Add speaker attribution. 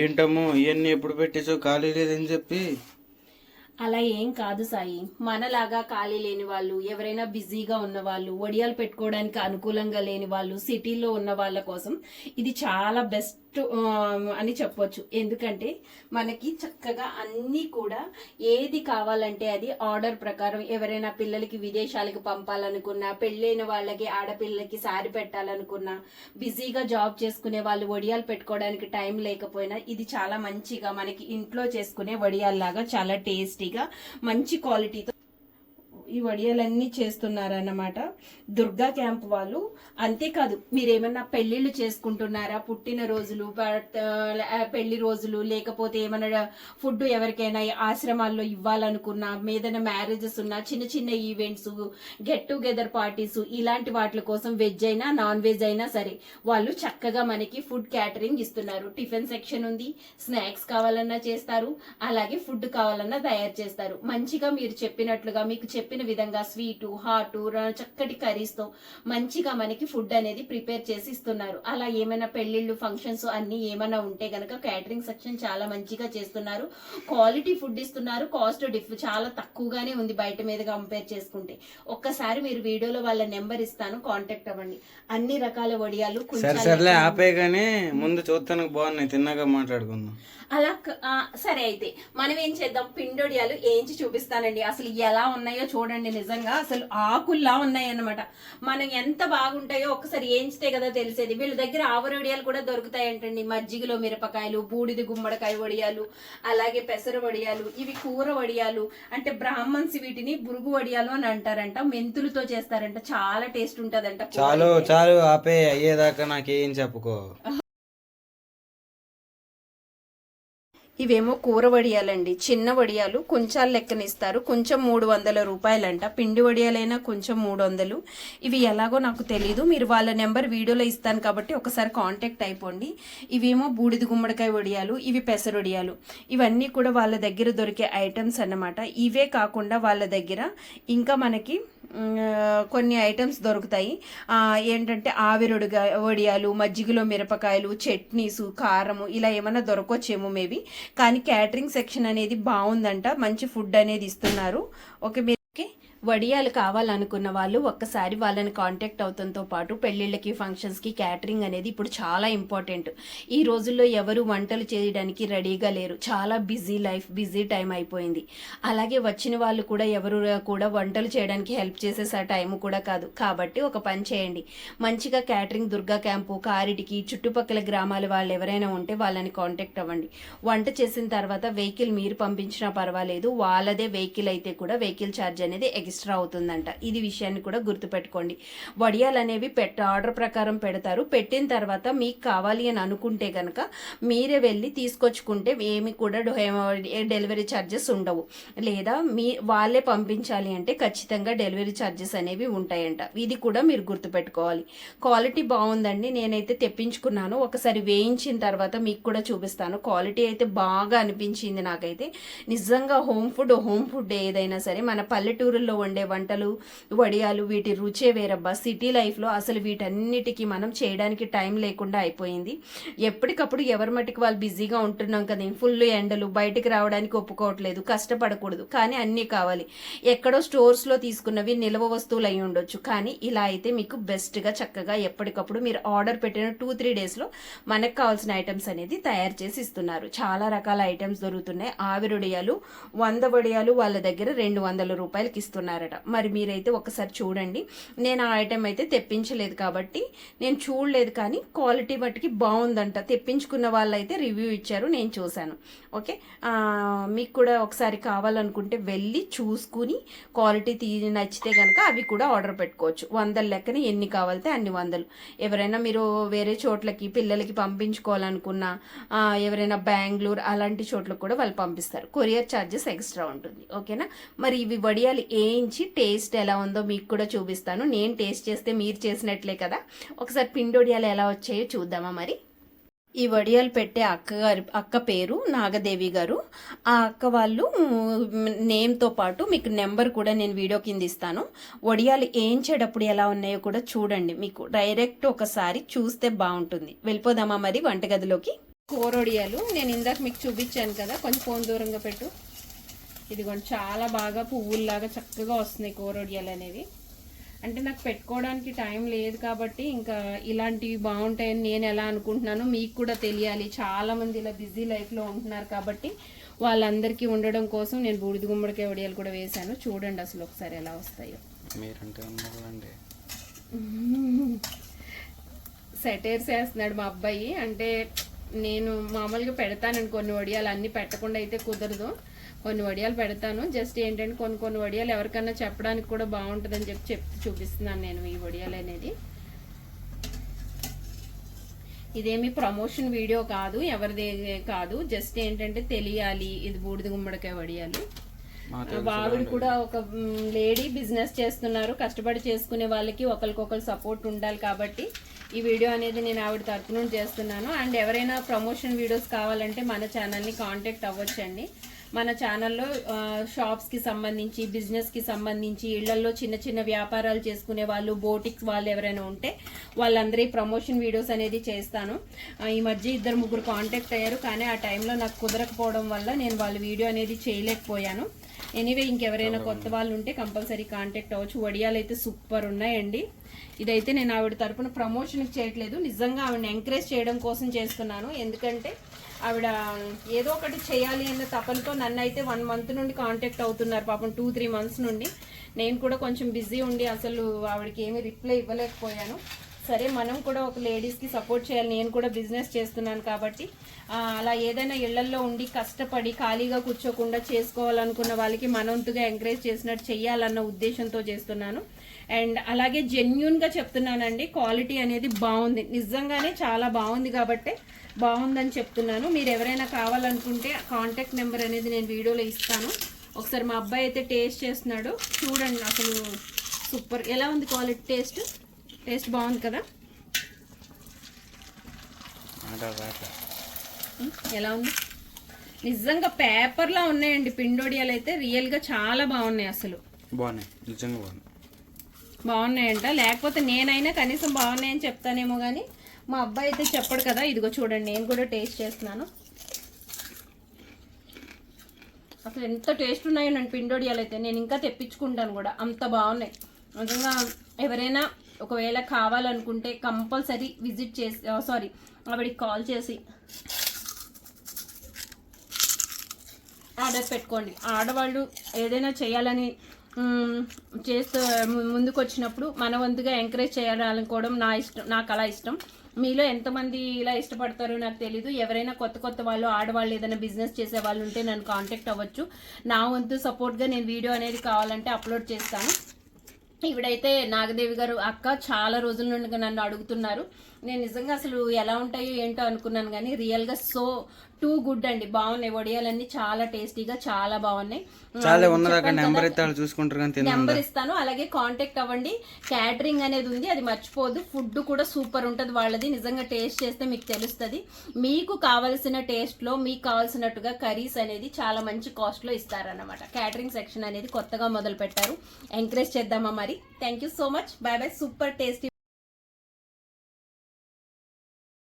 Speaker 1: ఏంటమ్మో ఇవన్నీ ఎప్పుడు పెట్టేసో ఖాళీ లేదని చెప్పి.
Speaker 2: అలా ఏం కాదు సాయి. మనలాగా ఖాళీ లేని వాళ్ళు ఎవరైనా బిజీగా ఉన్న వాళ్ళు వడియాలు పెట్టుకోవడానికి అనుకూలంగా లేని వాళ్ళు సిటీలో ఉన్న వాళ్ళ కోసం ఇది చాలా బెస్ట్ అని చెప్పొచ్చు. ఎందుకంటే మనకి చక్కగా అన్నీ కూడా ఏది కావాలంటే అది ఆర్డర్ ప్రకారం ఎవరైనా పిల్లలకి విదేశాలకు పంపాలనుకున్నా పెళ్ళైన వాళ్ళకి ఆడపిల్లలకి సారి పెట్టాలనుకున్నా బిజీగా జాబ్ చేసుకునే వాళ్ళు వడియాలు పెట్టుకోవడానికి టైం లేకపోయినా ఇది చాలా మంచిగా మనకి ఇంట్లో చేసుకునే వడియాల్లాగా చాలా టేస్టీగా మంచి క్వాలిటీతో ఈ వడియాలన్నీ చేస్తున్నారన్నమాట. దుర్గా క్యాంప్ వాళ్ళు. అంతేకాదు మీరేమన్నా పెళ్ళిళ్ళు చేసుకుంటున్నారా? పుట్టిన రోజులు బర్త్ పెళ్ళి రోజులు లేకపోతే ఏమన్నా ఫుడ్ ఎవరికైనా ఆశ్రమాల్లో ఇవ్వాలనుకున్నా ఏదైనా మ్యారేజెస్ ఉన్నా చిన్న చిన్న ఈవెంట్స్ గెట్ టుగెదర్ పార్టీస్ ఇలాంటి వాటి కోసం వెజ్ అయినా నాన్ వెజ్ అయినా సరే వాళ్ళు చక్కగా మనకి ఫుడ్ క్యాటరింగ్ ఇస్తున్నారు. టిఫిన్ సెక్షన్ ఉంది స్నాక్స్ కావాలన్నా చేస్తారు అలాగే ఫుడ్ కావాలన్నా తయారు చేస్తారు. మంచిగా మీరు చెప్పినట్లుగా మీకు చెప్పిన విధంగా స్వీటు హాటు చక్కటి కర్రీస్తో మంచిగా మనకి ఫుడ్ అనేది ప్రిపేర్ చేసి ఇస్తున్నారు. అలా ఏమైనా పెళ్ళిళ్ళు ఫంక్షన్స్ అన్ని ఏమైనా ఉంటే గనక క్యాటరింగ్ సెక్షన్ చాలా మంచిగా చేస్తున్నారు. క్వాలిటీ ఫుడ్ ఇస్తున్నారు. కాస్ట్ డిఫ్ చాలా తక్కువగానే ఉంది బయట మీద కంపేర్ చేసుకుంటే. ఒక్కసారి మీరు వీడియోలో వాళ్ళ నెంబర్ ఇస్తాను కాంటాక్ట్ అవ్వండి. అన్ని రకాల వడియాలు
Speaker 1: సరే
Speaker 2: కుంచాలు
Speaker 1: సర్లే ఆపే కానీ ముందు చూస్తానికి బాగున్నాయి. తిన్నాక మాట్లాడుకుందాం.
Speaker 2: అలా సరే అయితే మనం ఏం చేద్దాం? పిండొడియాలు ఏంచి చూపిస్తానండి. అసలు ఎలా ఉన్నాయో చూడండి. నిజంగా అసలు ఆకుల్లా ఉన్నాయన్నమాట. మనం ఎంత బాగుంటాయో ఒకసారి ఏంచితే కదా తెలిసేది. వీళ్ళ దగ్గర ఆవరొడియాలు కూడా దొరుకుతాయంటండి. మజ్జిగలో మిరపకాయలు బూడిద గుమ్మడికాయ వడియాలు అలాగే పెసర వడియాలు ఇవి కూర వడియాలు అంటే బ్రాహ్మణ్స్ వీటిని బురుగు వడియాలు అని అంటారంట. మెంతులతో చేస్తారంట. చాలా టేస్ట్ ఉంటదంట
Speaker 1: చాలు చాలు ఆపే అయ్యేదాకా నాకేం చెప్పుకో.
Speaker 2: ఇవేమో కూర వడియాలండి. చిన్న వడియాలు కొంచెం లెక్కనిస్తారు. కొంచెం మూడు వందల రూపాయలంట. పిండి వడియాలైనా కొంచెం మూడు వందలు. ఇవి ఎలాగో నాకు తెలీదు. మీరు వాళ్ళ నెంబర్ వీడియోలో ఇస్తాను కాబట్టి ఒకసారి కాంటాక్ట్ అయిపోండి. ఇవేమో బూడిద గుమ్మడికాయ వడియాలు ఇవి పెసర వడియాలు. ఇవన్నీ కూడా వాళ్ళ దగ్గర దొరికే ఐటమ్స్ అన్నమాట. ఇవే కాకుండా వాళ్ళ దగ్గర ఇంకా మనకి కొన్ని ఐటమ్స్ దొరుకుతాయి. ఏంటంటే ఆవిరొడిగా వడియాలు మజ్జిగలో మిరపకాయలు చట్నీసు కారము ఇలా ఏమైనా దొరకొచ్చేమో మేబీ. కానీ క్యాటరింగ్ సెక్షన్ అనేది బాగుందంట మంచి ఫుడ్ అనేది ఇస్తున్నారు. ఓకే మీరు ఓకే. వడియాలు కావాలనుకున్న వాళ్ళు ఒక్కసారి వాళ్ళని కాంటాక్ట్ అవుతంతో పాటు పెళ్ళిళ్ళకి ఫంక్షన్స్కి క్యాటరింగ్ అనేది ఇప్పుడు చాలా ఇంపార్టెంట్ ఈ రోజుల్లో ఎవరు వంటలు చేయడానికి రెడీగా లేరు. చాలా బిజీ లైఫ్ బిజీ టైం అయిపోయింది. అలాగే వచ్చిన వాళ్ళు కూడా ఎవరు కూడా వంటలు చేయడానికి హెల్ప్ చేసే టైం కూడా కాదు. కాబట్టి ఒక పని చేయండి. మంచిగా క్యాటరింగ్ దుర్గా క్యాంపు కారిటికి చుట్టుపక్కల గ్రామాల వాళ్ళు ఎవరైనా ఉంటే వాళ్ళని కాంటాక్ట్ అవ్వండి. వంట చేసిన తర్వాత వెహికల్ మీరు పంపించినా పర్వాలేదు. వాళ్ళదే వెహికల్ అయితే కూడా వెహికల్ ఛార్జ్ అనేది రిజిస్టర్ అవుతుందంట. ఇది విషయాన్ని కూడా గుర్తుపెట్టుకోండి. వడియాలు అనేవి పెట్ట ఆర్డర్ ప్రకారం పెడతారు. పెట్టిన తర్వాత మీకు కావాలి అని అనుకుంటే కనుక మీరే వెళ్ళి తీసుకొచ్చుకుంటే ఏమి కూడా డెలివరీ ఛార్జెస్ ఉండవు. లేదా మీ వాళ్ళే పంపించాలి అంటే ఖచ్చితంగా డెలివరీ ఛార్జెస్ అనేవి ఉంటాయంట. ఇది కూడా మీరు గుర్తుపెట్టుకోవాలి. క్వాలిటీ బాగుందండి. నేనైతే తెప్పించుకున్నాను. ఒకసారి వేయించిన తర్వాత మీకు కూడా చూపిస్తాను. క్వాలిటీ అయితే బాగా అనిపించింది నాకైతే. నిజంగా హోమ్ ఫుడ్ హోమ్ ఫుడ్ ఏదైనా సరే మన పల్లెటూరుల్లో వండే వంటలు వడియాలు వీటి రుచే వేరబ్బా. సిటీ లైఫ్లో అసలు వీటన్నిటికీ మనం చేయడానికి టైం లేకుండా అయిపోయింది. ఎప్పటికప్పుడు ఎవరి మటుకు వాళ్ళు బిజీగా ఉంటున్నాం కదా ఫుల్ ఎండలు బయటికి రావడానికి ఒప్పుకోవట్లేదు కష్టపడకూడదు. కానీ అన్నీ కావాలి. ఎక్కడో స్టోర్స్లో తీసుకున్నవి నిల్వ వస్తువులు అయి ఉండొచ్చు. కానీ ఇలా అయితే మీకు బెస్ట్గా చక్కగా ఎప్పటికప్పుడు మీరు ఆర్డర్ పెట్టిన టూ త్రీ డేస్లో మనకు కావాల్సిన ఐటమ్స్ అనేది తయారు చేసి ఇస్తున్నారు. చాలా రకాల ఐటమ్స్ దొరుకుతున్నాయి. ఆవిరి వడియాలు వంద వడియాలు వాళ్ళ దగ్గర రెండు వందల రూపాయలకి అన్నారట. మరి మీరైతే ఒకసారి చూడండి. నేను ఆ ఐటెం అయితే తెప్పించలేదు కాబట్టి నేను చూడలేదు కానీ క్వాలిటీ మట్టుకి బాగుందంట. తెప్పించుకున్న వాళ్ళైతే రివ్యూ ఇచ్చారు నేను చూశాను. ఓకే మీకు కూడా ఒకసారి కావాలనుకుంటే వెళ్ళి చూసుకుని క్వాలిటీ తీ నచ్చితే కనుక అవి కూడా ఆర్డర్ పెట్టుకోవచ్చు. వందల లెక్కన ఎన్ని కావాలితే అన్ని వందలు. ఎవరైనా మీరు వేరే చోట్లకి పిల్లలకి పంపించుకోవాలనుకున్నా ఎవరైనా బెంగళూరు అలాంటి చోట్లకు కూడా వాళ్ళు పంపిస్తారు. కొరియర్ ఛార్జెస్ ఎక్స్ట్రా ఉంటుంది. ఓకేనా మరి ఇవి వడియాలు ఏం వేయించి టేస్ట్ ఎలా ఉందో మీకు కూడా చూపిస్తాను. నేను టేస్ట్ చేస్తే మీరు చేసినట్లే కదా. ఒకసారి పిండి వడియాలు ఎలా వచ్చాయో చూద్దామా మరి. ఈ వడియాలు పెట్టే అక్క గారి అక్క పేరు నాగదేవి గారు. ఆ అక్క వాళ్ళు నేమ్తో పాటు మీకు నెంబర్ కూడా నేను వీడియో కింద ఇస్తాను. వడియాలు వేయించేటప్పుడు ఎలా ఉన్నాయో కూడా చూడండి. మీకు డైరెక్ట్ ఒకసారి చూస్తే బాగుంటుంది. వెళ్ళిపోదామా మరి వంటగదిలోకి? కోరొడియాలు. నేను ఇందాక మీకు చూపించాను కదా. కొంచెం ఫోన్ దూరంగా పెట్టు. ఇదిగోండి చాలా బాగా పువ్వుల్లాగా చక్కగా వస్తున్నాయి కోరొడియాలు అనేవి. అంటే నాకు పెట్టుకోవడానికి టైం లేదు కాబట్టి ఇంకా ఇలాంటివి బాగుంటాయని నేను ఎలా అనుకుంటున్నానో మీకు కూడా తెలియాలి. చాలా మంది ఇలా బిజీ లైఫ్లో ఉంటున్నారు కాబట్టి వాళ్ళందరికీ ఉండడం కోసం నేను బూడిద గుమ్మడికాయ వడియాలు కూడా వేశాను. చూడండి అసలు ఒకసారి ఎలా వస్తాయో.
Speaker 1: మీరంటే ఉన్నారండి
Speaker 2: సెటైర్స్ వేస్తున్నాడు మా అబ్బాయి. అంటే నేను మామూలుగా పెడతాను కొన్ని వడియాలు అన్ని పెట్టకుండా అయితే కుదరదు. కొన్ని వడియాలు పెడతాను. జస్ట్ ఏంటంటే కొన్ని కొన్ని వడియాలు ఎవరికన్నా చెప్పడానికి కూడా బాగుంటుందని చెప్పి చెప్తూ చూపిస్తున్నాను నేను ఈ వడియాలు అనేది. ఇదేమి ప్రమోషన్ వీడియో కాదు ఎవరిది కాదు. జస్ట్ ఏంటంటే తెలియాలి ఇది బూడిద గుమ్మడికాయ వడియాలు. ఆవిడ కూడా ఒక లేడీ బిజినెస్ చేస్తున్నారు. కష్టపడి చేసుకునే వాళ్ళకి ఒకరికొకరు సపోర్ట్ ఉండాలి కాబట్టి ఈ వీడియో అనేది నేను ఆవిడ తరపు నుండి చేస్తున్నాను. అండ్ ఎవరైనా ప్రమోషన్ వీడియోస్ కావాలంటే మన ఛానల్ని కాంటాక్ట్ అవ్వచ్చండి. మన ఛానల్లో షాప్స్కి సంబంధించి బిజినెస్కి సంబంధించి ఇళ్ళలో చిన్న చిన్న వ్యాపారాలు చేసుకునే వాళ్ళు బోటిక్స్ వాళ్ళు ఎవరైనా ఉంటే వాళ్ళందరి ప్రమోషన్ వీడియోస్ అనేది చేస్తాను. ఈ మధ్య ఇద్దరు ముగ్గురు కాంటాక్ట్ అయ్యారు కానీ ఆ టైంలో నాకు కుదరకపోవడం వల్ల నేను వాళ్ళ వీడియో అనేది చేయలేకపోయాను. ఎనీవే ఇంకెవరైనా కొత్త వాళ్ళు ఉంటే కంపల్సరీ కాంటాక్ట్ అవ్వచ్చు. వడియాలు అయితే సూపర్ ఉన్నాయండి. ఇదైతే నేను ఆవిడ తరపున ప్రమోషన్ చేయట్లేదు. నిజంగా ఆవిడని ఎంకరేజ్ చేయడం కోసం చేస్తున్నాను. ఎందుకంటే ఆవిడ ఏదో ఒకటి చేయాలి అన్న తపనతో నన్ను అయితే వన్ మంత్ నుండి కాంటాక్ట్ అవుతున్నారు పాపం టూ త్రీ మంత్స్ నుండి. నేను కూడా కొంచెం బిజీ ఉండి అసలు ఆవిడకి ఏమీ రిప్లై ఇవ్వలేకపోయాను. సరే మనం కూడా ఒక లేడీస్కి సపోర్ట్ చేయాలి. నేను కూడా బిజినెస్ చేస్తున్నాను కాబట్టి అలా ఏదైనా ఇళ్ళల్లో ఉండి కష్టపడి ఖాళీగా కూర్చోకుండా చేసుకోవాలనుకున్న వాళ్ళకి మనవంతుగా ఎంకరేజ్ చేసినట్టు చేయాలన్న ఉద్దేశంతో చేస్తున్నాను. అండ్ అలాగే జెన్యున్గా చెప్తున్నానండి క్వాలిటీ అనేది బాగుంది. నిజంగానే చాలా బాగుంది కాబట్టి బాగుందని చెప్తున్నాను. మీరు ఎవరైనా కావాలనుకుంటే కాంటాక్ట్ నెంబర్ అనేది నేను వీడియోలో ఇస్తాను. ఒకసారి మా అబ్బాయి అయితే టేస్ట్ చేస్తున్నాడు. చూడండి అసలు సూపర్. ఎలా ఉంది క్వాలిటీ టేస్ట్ టేస్ట్ బాగుంది కదా? ఎలా ఉంది? నిజంగా పేపర్లా ఉన్నాయండి పిండోడియాలు అయితే. రియల్గా చాలా బాగున్నాయి అసలు.
Speaker 1: బాగున్నాయి. నిజంగా బాగున్నాయి.
Speaker 2: బాగున్నాయంట. లేకపోతే నేనైనా కనీసం బాగున్నాయని చెప్తానేమో కానీ మా అబ్బాయి అయితే చెప్పడు కదా. ఇదిగో చూడండి నేను కూడా టేస్ట్ చేస్తున్నాను. అసలు ఎంత టేస్ట్ ఉన్నాయో నన్ను పిండోడియాలు అయితే. నేను ఇంకా తెప్పించుకుంటాను కూడా. అంత బాగున్నాయి. నిజంగా ఎవరైనా ఒకవేళ కావాలనుకుంటే కంపల్సరీ విజిట్ చేసి సారీ ఆవిడకి కాల్ చేసి ఆర్డర్ పెట్టుకోండి. ఆడవాళ్ళు ఏదైనా చేయాలని చేస్తూ ము- ముందుకు వచ్చినప్పుడు మన వంతుగా ఎంకరేజ్ చేయాలనుకోవడం నా ఇష్టం నాకు అలా ఇష్టం. మీలో ఎంతమంది ఇలా ఇష్టపడతారో నాకు తెలీదు. ఎవరైనా కొత్త కొత్త వాళ్ళు ఆడవాళ్ళు ఏదైనా బిజినెస్ చేసే వాళ్ళు ఉంటే నన్ను కాంటాక్ట్ అవ్వచ్చు. నా వంతు సపోర్ట్గా నేను వీడియో అనేది కావాలంటే అప్లోడ్ చేస్తాను. ఈవిడైతే నాగదేవి గారు అక్క చాలా రోజుల నుండి నన్ను అడుగుతున్నారు. నేను నిజంగా అసలు ఎలా ఉంటాయో ఏంటో అనుకున్నాను కానీ రియల్గా సో టూ గుడ్ అండి. బాగున్నాయి. వడియాలన్నీ చాలా టేస్టీగా చాలా బాగున్నాయి.
Speaker 1: చాలా ఉన్నదాకా చూసుకుంటారు
Speaker 2: నెంబర్ ఇస్తాను. అలాగే కాంటాక్ట్ అవ్వండి. క్యాటరింగ్ అనేది ఉంది అది మర్చిపోదు ఫుడ్ కూడా సూపర్ ఉంటుంది వాళ్ళది. నిజంగా టేస్ట్ చేస్తే మీకు తెలుస్తుంది. మీకు కావలసిన టేస్ట్లో మీకు కావాల్సినట్టుగా కర్రీస్ అనేది చాలా మంచి కాస్ట్లో ఇస్తారన్నమాట. క్యాటరింగ్ సెక్షన్ అనేది కొత్తగా మొదలు పెట్టారు ఎంకరేజ్ చేద్దామా మరి? Thank you so much bye bye super tasty